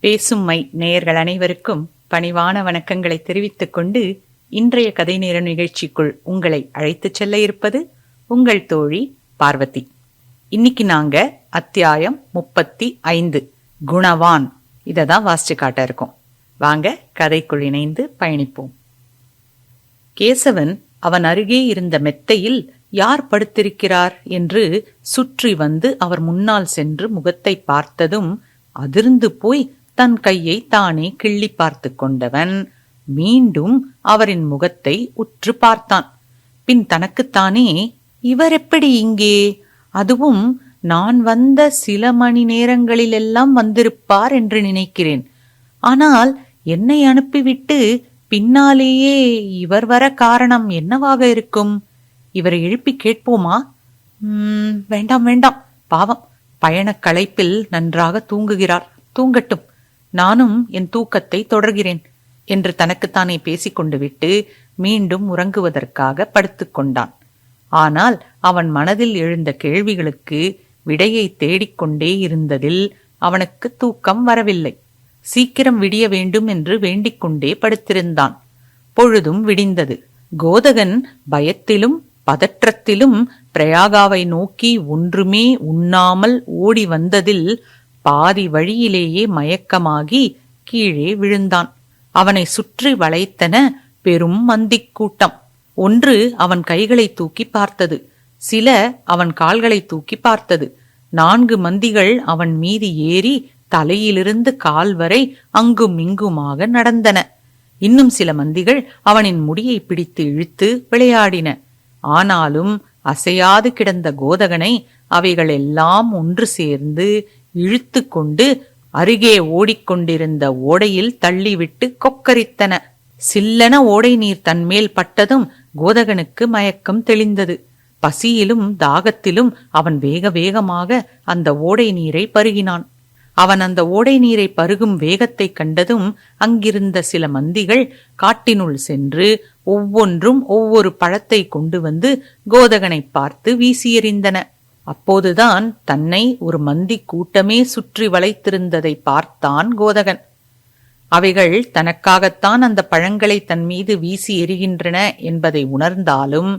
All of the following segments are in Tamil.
பேசும் மை நேயர்கள் அனைவருக்கும் பணிவான வணக்கங்களை தெரிவித்துக் கொண்டு இன்றைய கதை நேர நிகழ்ச்சிக்குள் உங்களை அழைத்துச் செல்ல இருப்பது உங்கள் தோழி பார்வதி. இன்னைக்கு நாங்க அத்தியாயம் முப்பத்தி ஐந்து குணவான். இதை தான் வாசிச்சு காட்ட இருக்கோம். வாங்க கதைக்குள் இணைந்து பயணிப்போம். கேசவன் அவன் அருகே இருந்த மெத்தையில் யார் படுத்திருக்கிறார் என்று சுற்றி வந்து அவர் முன்னால் சென்று முகத்தை பார்த்ததும் அதிர்ந்து போய் தன் கையை தானே கிள்ளி பார்த்து கொண்டவன். மீண்டும் அவரின் முகத்தை உற்று பார்த்தான். பின் தனக்குத்தானே இவர் எப்படி இங்கே? அதுவும் நான் வந்த சில மணி நேரங்களிலெல்லாம் வந்திருப்பார் என்று நினைக்கிறேன். ஆனால் என்னை அனுப்பிவிட்டு பின்னாலேயே இவர் வர காரணம் என்னவாக இருக்கும்? இவரை எழுப்பி கேட்போமா? வேண்டாம் வேண்டாம். பாவம் பயணக் களைப்பில் நன்றாக தூங்குகிறார். தூங்கட்டும். நானும் என் தூக்கத்தை தொடர்கிறேன் என்று தனக்குத்தானே பேசிக்கொண்டு விட்டு மீண்டும் உறங்குவதற்காக படுத்துக்கொண்டான் ஆனால் அவன் மனதில் எழுந்த கேள்விகளுக்கு விடையை தேடிக்கொண்டே இருந்ததில் அவனுக்கு தூக்கம் வரவில்லை. சீக்கிரம் விடிய வேண்டும் என்று வேண்டிக்கொண்டே படுத்திருந்தான். பொழுதும் விடிந்தது. கோதகன் பயத்திலும் பதற்றத்திலும் பிரயாகாவை நோக்கி ஒன்றுமே உண்ணாமல் ஓடி வந்ததில் பாதி வழியிலேயே மயக்கமாகி கீழே விழுந்தான். அவனை சுற்றி வளைத்தன பெரும் மந்திக் கூட்டம் ஒன்று அவன் கைகளை தூக்கி பார்த்தது. சில அவன் கால்களை தூக்கி பார்த்தது. நான்கு மந்திகள் அவன் மீது ஏறி தலையிலிருந்து கால் வரை அங்கும் இங்குமாக நடந்தன. இன்னும் சில மந்திகள் அவனின் முடியை பிடித்து இழுத்து விளையாடின. ஆனாலும் அசையாது கிடந்த கோதகனை அவைகள் எல்லாம் ஒன்று சேர்ந்து இழுத்து கொண்டு அருகே ஓடிக்கொண்டிருந்த ஓடையில் தள்ளிவிட்டு கொக்கரித்தன. சில்லென ஓடை நீர் தன்மேல் பட்டதும் கோதகனுக்கு மயக்கம் தெளிந்தது. பசியிலும் தாகத்திலும் அவன் வேக வேகமாக அந்த ஓடை நீரை பருகினான். அவன் அந்த ஓடை நீரை பருகும் வேகத்தைக் கண்டதும் அங்கிருந்த சில மந்திகள் காட்டினுள் சென்று ஒவ்வொன்றும் ஒவ்வொரு பழத்தை கொண்டு வந்து கோதகனை பார்த்து வீசியெறிந்தன. அப்போதுதான் தன்னை ஒரு மந்தி கூட்டமே சுற்றி வளைத்திருந்ததை பார்த்தான் கோதகன். அவைகள் தனக்காகத்தான் அந்த பழங்களை தன் மீது வீசி எறிகின்றன என்பதை உணர்ந்தாலும்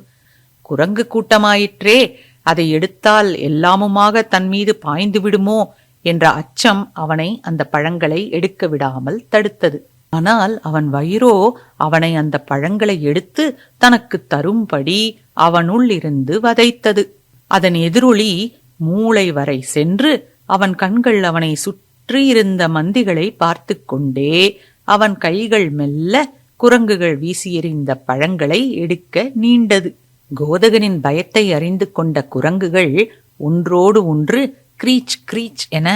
குரங்கு கூட்டமாயிற்றே அதை எடுத்தால் எல்லாமுமாக தன் மீது பாய்ந்து விடுமோ என்ற அச்சம் அவனை அந்த பழங்களை எடுக்க விடாமல் தடுத்தது. ஆனால் அவன் வயிறோ அவனை அந்த பழங்களை எடுத்து தனக்கு தரும்படி அவனுள் இருந்து வதைத்தது. அதன் எதிரொலி மூளை வரை சென்று அவன் கண்கள் அவனை சுற்றியிருந்த மந்திகளை பார்த்து கொண்டே அவன் கைகள் மெல்ல குரங்குகள் வீசி எறிந்த பழங்களை எடுக்க நீண்டது. கோதகனின் பயத்தை அறிந்து கொண்ட குரங்குகள் ஒன்றோடு ஒன்று கிரீச் கிரீச் என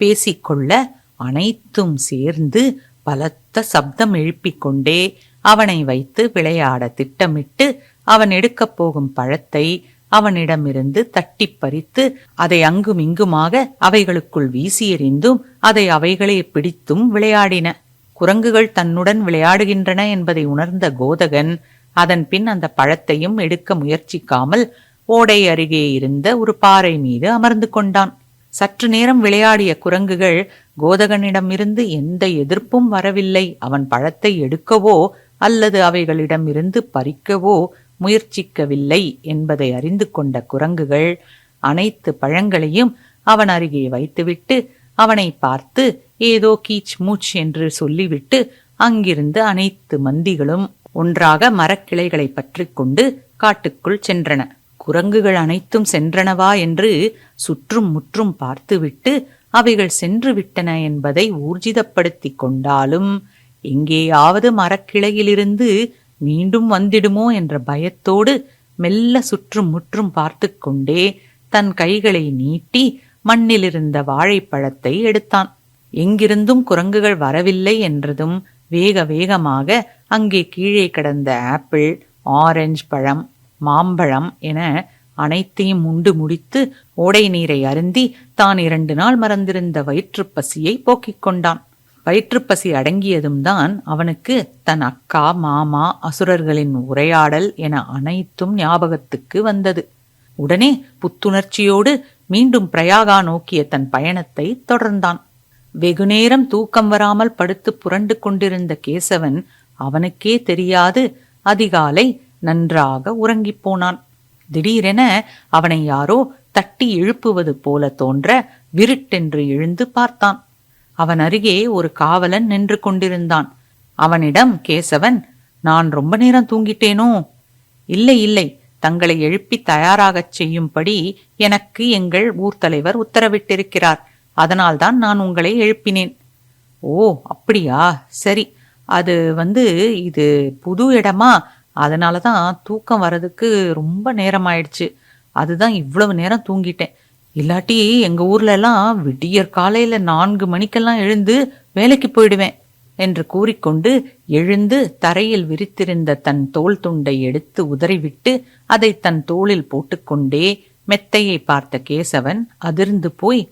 பேசிக்கொள்ள அனைத்தும் சேர்ந்து பலத்த சப்தம் எழுப்பிக் கொண்டே அவனை வைத்து விளையாட திட்டமிட்டு அவன் எடுக்கப் போகும் பழத்தை அவனிடமிருந்து தட்டிப் பறித்து அதை அங்கும் இங்குமாக அவைகளுக்குள் வீசி எறிந்தும் அதை அவைகளே பிடித்தும் விளையாடின. குரங்குகள் தன்னுடன் விளையாடுகின்றன என்பதை உணர்ந்த கோதகன் அதன் பின் அந்த பழத்தையும் எடுக்க முயற்சிக்காமல் ஓடை அருகே இருந்த ஒரு பாறை மீது அமர்ந்து கொண்டான். சற்று நேரம் விளையாடிய குரங்குகள் கோதகனிடமிருந்து எந்த எதிர்ப்பும் வரவில்லை. அவன் பழத்தை எடுக்கவோ அல்லது அவைகளிடமிருந்து பறிக்கவோ முயற்சிக்கவில்லை என்பதை அறிந்து கொண்ட குரங்குகள் அனைத்து பழங்களையும் அவன் அருகே வைத்துவிட்டு அவனை பார்த்து ஏதோ கீச் மூச் என்று சொல்லிவிட்டு அங்கிருந்து அனைத்து மந்திகளும் ஒன்றாக மரக்கிளைகளை பற்றி கொண்டு காட்டுக்குள் சென்றன. குரங்குகள் அனைத்தும் சென்றனவா என்று சுற்றும் முற்றும் பார்த்துவிட்டு அவைகள் சென்று விட்டன என்பதை ஊர்ஜிதப்படுத்திக் கொண்டாலும் எங்கேயாவது மரக்கிளையிலிருந்து மீண்டும் வந்திடுமோ என்ற பயத்தோடு மெல்ல சுற்றும் முற்றும் பார்த்து கொண்டே தன் கைகளை நீட்டி மண்ணிலிருந்த வாழைப்பழத்தை எடுத்தான். எங்கிருந்தும் குரங்குகள் வரவில்லை என்றதும் வேக வேகமாக அங்கே கீழே கிடந்த ஆப்பிள் ஆரஞ்சு பழம் மாம்பழம் என அனைத்தையும் உண்டு முடித்து ஓடை நீரை அருந்தி தான் இரண்டு நாள் மறந்திருந்த வயிற்றுப் பசியை போக்கிக் கொண்டான். வயிற்றுப்பசி அடங்கியதும் தான் அவனுக்கு தன் அக்கா மாமா அசுரர்களின் உரையாடல் என அனைத்தும் ஞாபகத்துக்கு வந்தது. உடனே புத்துணர்ச்சியோடு மீண்டும் பிரயாகா நோக்கிய தன் பயணத்தை தொடர்ந்தான். வெகுநேரம் தூக்கம் வராமல் படுத்து புரண்டு கொண்டிருந்த கேசவன் அவனுக்கே தெரியாது அதிகாலை நன்றாக உறங்கிப் போனான். திடீரென அவனை யாரோ தட்டி எழுப்புவது போல தோன்ற விருட்டென்று எழுந்து பார்த்தான். அவன் அருகே ஒரு காவலன் நின்று கொண்டிருந்தான். அவனிடம் கேசவன் நான் ரொம்ப நேரம் தூங்கிட்டேனோ? இல்லை இல்லை தங்களை எழுப்பி தயாராகச் செய்யும்படி எனக்கு எங்கள் ஊர் தலைவர் உத்தரவிட்டிருக்கிறார். அதனால்தான் நான் உங்களை எழுப்பினேன். ஓ அப்படியா? சரி அது வந்து இது புது இடமா? அதனால தான் தூக்கம் வர்றதுக்கு ரொம்ப நேரம் ஆயிடுச்சு அதுதான் இவ்வளவு நேரம் தூங்கிட்டேன். இல்லாட்டி எங்க ஊர்ல எல்லாம் விடியற் காலையில நான்கு மணிக்கெல்லாம் எழுந்து வேலைக்கு போயிடுவேன் என்று கூறிக்கொண்டு எழுந்து தரையில் விரித்திருந்த தன் தோல் துண்டை எடுத்து உதறிவிட்டு அதை தன் தோளில் போட்டுக்கொண்டே மெத்தையை பார்த்த கேசவன் அதிர்ந்து போய்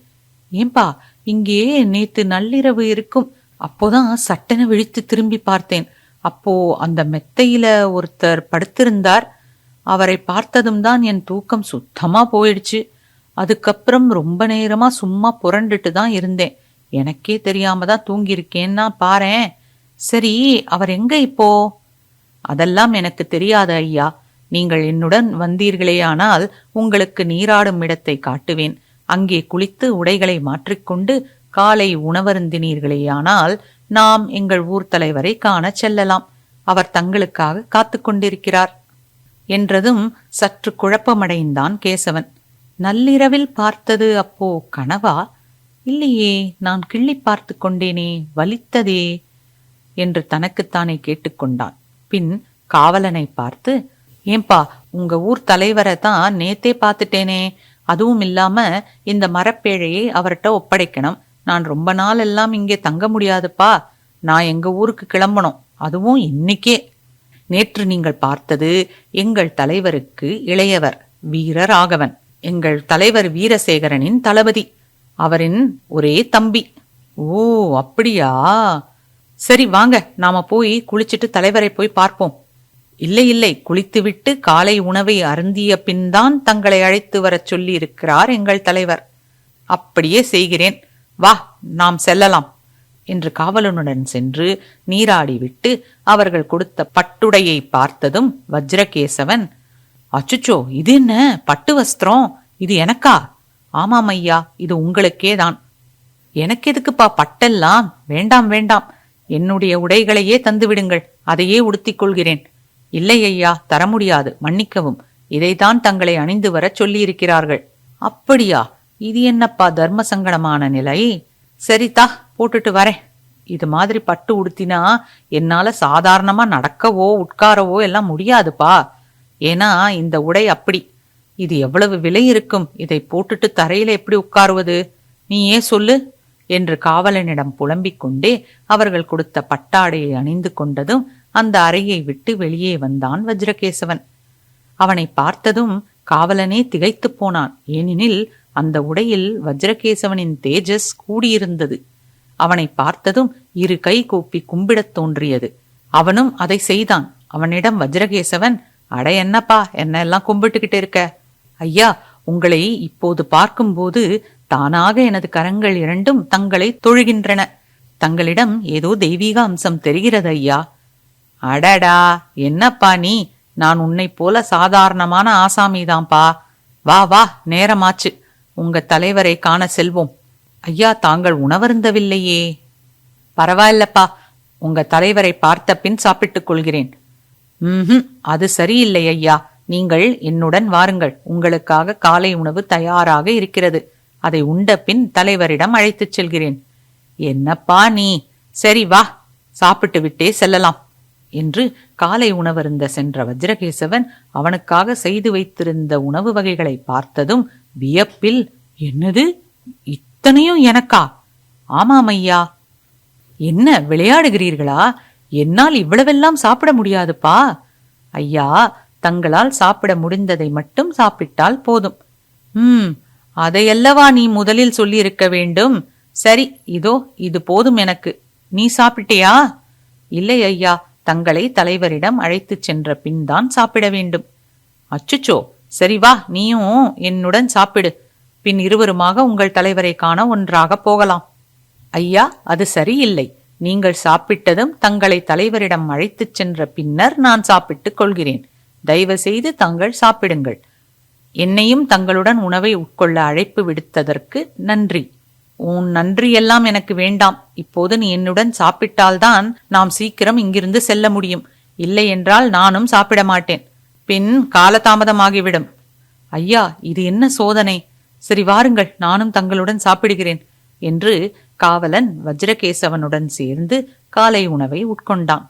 ஏம்பா இங்கே நேத்து நள்ளிரவு இருக்கும். அப்போதான் சட்டென விழித்து திரும்பி பார்த்தேன். அப்போ அந்த மெத்தையில ஒருத்தர் படுத்திருந்தார். அவரை பார்த்ததும் தான் என் தூக்கம் சுத்தமா போயிடுச்சு. அதுக்கப்புறம் ரொம்ப நேரமா சும்மா புரண்டுட்டு தான் இருந்தேன். எனக்கே தெரியாம தான் தூங்கியிருக்கேன்னா பாரேன் சரி அவர் எங்க இப்போ? அதெல்லாம் எனக்கு தெரியாத ஐயா. நீங்கள் என்னுடன் வந்தீர்களேயானால் உங்களுக்கு நீராடும் இடத்தை காட்டுவேன். அங்கே குளித்து உடைகளை மாற்றிக்கொண்டு காலை உணவருந்தினீர்களேயானால் நாம் எங்கள் ஊர் தலைவரை காணச் செல்லலாம். அவர் தங்களுக்காக காத்து கொண்டிருக்கிறார் என்றதும் சற்று குழப்பமடைந்தான் கேசவன். நள்ளிரவில் பார்த்தது அப்போ கனவா? இல்லையே நான் கிள்ளி பார்த்து கொண்டேனே வலித்ததே என்று தனக்குத்தானே கேட்டுக்கொண்டான். பின் காவலனை பார்த்து ஏன்பா உங்க ஊர் தலைவரை தான் நேத்தே பார்த்துட்டேனே அதுவும் இல்லாம இந்த மரப்பேழையை அவர்கிட்ட ஒப்படைக்கணும். நான் ரொம்ப நாள் எல்லாம் இங்கே தங்க முடியாதுப்பா நான் எங்க ஊருக்கு கிளம்பணும் அதுவும் இன்னைக்கே. நேற்று நீங்கள் பார்த்தது எங்கள் தலைவருக்கு இளையவர் வீரராகவன். எங்கள் தலைவர் வீரசேகரனின் தளபதி. அவரின் ஒரே தம்பி. ஓ அப்படியா? சரி வாங்க. நாம போய் குளிச்சிட்டு தலைவரை போய் பார்ப்போம். இல்லை இல்லை. குளித்துவிட்டு காலை உணவை அருந்திய பின்தான் தங்களை அழைத்து வரச் சொல்லி இருக்கிறார் எங்கள் தலைவர். அப்படியே செய்கிறேன். வா நாம் செல்லலாம் என்று காவலனுடன் சென்று நீராடிவிட்டு அவர்கள் கொடுத்த பட்டுடையை பார்த்ததும் வஜ்ரகேசவன் அச்சுச்சோ இது என்ன? பட்டு வஸ்திரம்? இது எனக்கா? ஆமாம் ஐயா இது உங்களுக்கே தான். எனக்கு எதுக்குப்பா பட்டெல்லாம்? வேண்டாம் வேண்டாம். என்னுடைய உடைகளையே தந்து விடுங்கள். அதையே உடுத்திக் கொள்கிறேன். இல்லை ஐயா தர முடியாது மன்னிக்கவும். இதைதான் தங்களை அணிந்து வரச் சொல்லியிருக்கிறார்கள். அப்படியா? இது என்னப்பா தர்ம சங்கடமான நிலை? சரிதா போட்டுட்டு வரேன். இது மாதிரி பட்டு உடுத்தினா என்னால சாதாரணமா நடக்கவோ உட்காரவோ எல்லாம் முடியாதுப்பா. ஏன்னா இந்த உடை அப்படி. இது எவ்வளவு விலை இருக்கும்? இதை போட்டுட்டு தரையில எப்படி உட்காருவது? நீ ஏன் சொல்லு என்று காவலனிடம் புலம்பிக் கொண்டே அவர்கள் கொடுத்த பட்டாடையை அணிந்து கொண்டதும் அந்த அறையை விட்டு வெளியே வந்தான் வஜ்ரகேசவன். அவனை பார்த்ததும் காவலனே திகைத்துப் போனான். ஏனெனில் அந்த உடையில் வஜ்ரகேசவனின் தேஜஸ் கூடியிருந்தது. அவனை பார்த்ததும் இரு கை கூப்பி கும்பிடத் தோன்றியது. அவனும் அதை செய்தான். அவனிடம் வஜ்ரகேசவன் அட என்னப்பா என்ன எல்லாம் கும்பிட்டுக்கிட்டு இருக்க? ஐயா உங்களை இப்போது பார்க்கும்போது தானாக எனது கரங்கள் இரண்டும் தங்களை தொழுகின்றன. தங்களிடம் ஏதோ தெய்வீக அம்சம் தெரிகிறது ஐயா. அடடா என்னப்பா நீ? நான் உன்னைப் போல சாதாரணமான ஆசாமிதான்பா வா வா நேரமாச்சு. உங்க தலைவரை காண செல்வோம். ஐயா தாங்கள் உணவருந்தவில்லையே. பரவாயில்லப்பா. உங்க தலைவரை பார்த்த பின் சாப்பிட்டுக் கொள்கிறேன். ம்ஹும். அது சரியில்லை ஐயா. நீங்கள் என்னுடன் வாருங்கள். உங்களுக்காக காலை உணவு தயாராக இருக்கிறது. அதை உண்ட பின் தலைவரிடம் அழைத்துச் செல்கிறேன். என்னப்பா நீ? சரி வா. சாப்பிட்டு விட்டே செல்லலாம். என்று காலை உணவருந்த சென்ற வஜ்ரகேசவன் அவனுக்காக செய்து வைத்திருந்த உணவு வகைகளை பார்த்ததும் வியப்பில் என்னது? இத்தனையும் எனக்கா? ஆமாம் ஐயா. என்ன விளையாடுகிறீர்களா? என்னால் இவ்வளவெல்லாம் சாப்பிட முடியாதுப்பா. ஐயா தங்களால் சாப்பிட முடிந்ததை மட்டும் சாப்பிட்டால் போதும். ம் அதையல்லவா நீ முதலில் சொல்லியிருக்க வேண்டும். சரி இதோ இது போதும் எனக்கு. நீ சாப்பிட்டியா? இல்லை ஐயா தங்களை தலைவரிடம் அழைத்துச் சென்ற பின் தான் சாப்பிட வேண்டும். அச்சுச்சோ சரி வா நீயும் என்னுடன் சாப்பிடு. பின் இருவருமாக உங்கள் தலைவரை காண ஒன்றாக போகலாம். ஐயா அது சரியில்லை. நீங்கள் சாப்பிட்டதும் தங்களை தலைவரிடம் அழைத்துச் சென்ற பின்னர் நான் சாப்பிட்டுக் கொள்கிறேன். தயவு செய்து தாங்கள் சாப்பிடுங்கள். என்னையும் தங்களுடன் உணவை உட்கொள்ள அழைப்பு விடுத்ததற்கு நன்றி. உன் நன்றியெல்லாம் எனக்கு வேண்டாம். இப்போது நீ என்னுடன் சாப்பிட்டால்தான் நாம் சீக்கிரம் இங்கிருந்து செல்ல முடியும். இல்லை என்றால் நானும் சாப்பிட மாட்டேன். பின் காலதாமதமாகிவிடும். ஐயா இது என்ன சோதனை? சரி வாருங்கள் நானும் தங்களுடன் சாப்பிடுகிறேன். என்று காவலன் வஜ்ரகேசவனுடன் சேர்ந்து காலை உணவை உட்கொண்டான்.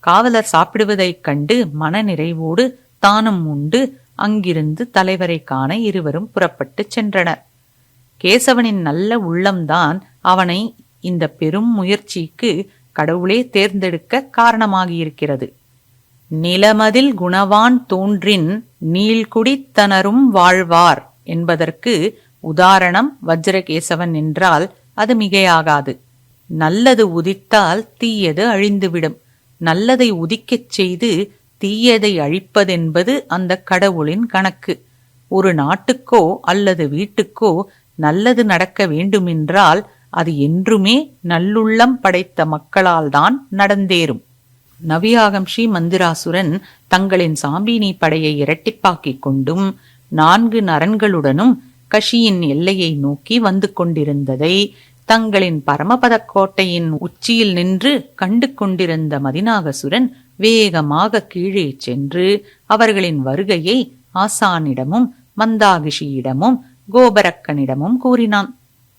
காவலர் சாப்பிடுவதைக் கண்டு மனநிறைவோடு தானும் உண்டு அங்கிருந்து தலைவரை காண இருவரும் புறப்பட்டுச் சென்றனர். கேசவனின் நல்ல உள்ளம்தான் அவனை இந்த பெரும் முயற்சிக்கு கடவுளே தேர்ந்தெடுக்க காரணமாகியிருக்கிறது. நிலமதில் குணவான் தோன்றின் நீள்குடித்தனரும் வாழ்வார் என்பதற்கு உதாரணம் வஜ்ரகேசவன் என்றால் அது மிகையாகாது. நல்லது உதித்தால் தீயது அழிந்துவிடும். நல்லதை உதிக்கச் செய்து தீயதை அழிப்பதென்பது அந்த கடவுளின் கணக்கு. ஒரு நாட்டுக்கோ அல்லது வீட்டுக்கோ நல்லது நடக்க வேண்டுமென்றால் அது என்றுமே நல்லுள்ளம் படைத்த மக்களால்தான் நடந்தேறும். நவியாகம் ஸ்ரீ மந்திராசுரன் தங்களின் சாம்பினி படையை இரட்டிப்பாக்கிக் கொண்டும் நான்கு நரன்களுடனும் கஷியின் எல்லையை நோக்கி வந்து கொண்டிருந்ததை தங்களின் பரமபத கோட்டையின் உச்சியில் நின்று கண்டு கொண்டிருந்த மதிநாகசுரன் வேகமாக கீழே சென்று அவர்களின் வருகையை ஆசானிடமும் மந்தாகிஷியிடமும் கோபரக்கனிடமும் கூறினான்.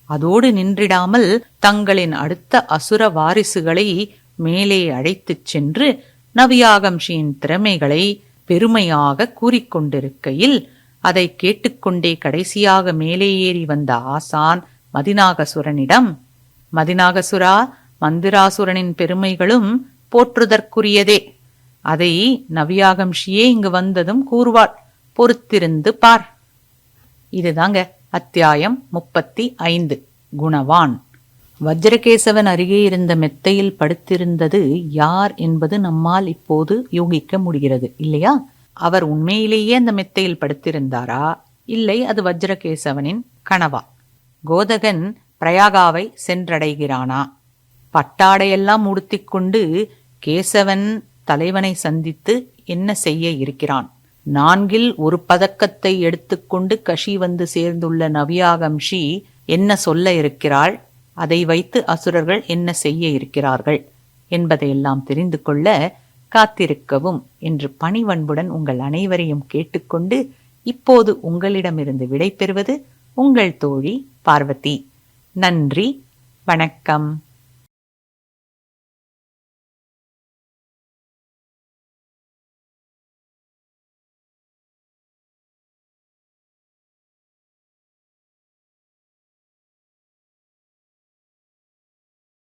அதோடு நின்றிடாமல் தங்களின் அடுத்த அசுர வாரிசுகளை மேலே அழைத்துச் சென்று நவியாகம்ஷியின் திறமைகளை பெருமையாக கூறிக்கொண்டிருக்கையில் அதை கேட்டுக்கொண்டே கடைசியாக மேலே ஏறி வந்த ஆசான் மதிநாகசுரனிடம் மதிநாகசுரா மந்திராசுரனின் பெருமைகளும் போற்றுதற்குரியதே. அதை நவியாகம்ஷியே இங்கு வந்ததும் கூறுவாள். பொறுத்திருந்து பார். இதுதாங்க அத்தியாயம் முப்பத்தி ஐந்து. குணவான். வஜ்ரகேசவன் அருகே இருந்த மெத்தையில் படுத்திருந்தது யார் என்பது நம்மால் இப்போது யூகிக்க முடிகிறது இல்லையா? அவர் உண்மையிலேயே அந்த மெத்தையில் படுத்திருந்தாரா? இல்லை அது வஜ்ரகேசவனின் கனவா. கோதகன் பிரயாகாவை சென்றடைகிறானா? பட்டாடையெல்லாம் உடுத்திக்கொண்டு கேசவன் தலைவனை சந்தித்து என்ன செய்ய இருக்கிறான்? நான்கில் ஒரு பதக்கத்தை எடுத்துக்கொண்டு கஷி வந்து சேர்ந்துள்ள நவியாகம்ஷி என்ன சொல்ல இருக்கிறாள்? அதை வைத்து அசுரர்கள் என்ன செய்ய இருக்கிறார்கள்? என்பதையெல்லாம் தெரிந்து கொள்ள காத்திருக்கவும் என்று பணிவன்புடன் உங்கள் அனைவரையும் கேட்டுக்கொண்டு இப்போது உங்களிடமிருந்து விடை பெறுவது உங்கள் தோழி பார்வதி. நன்றி வணக்கம்.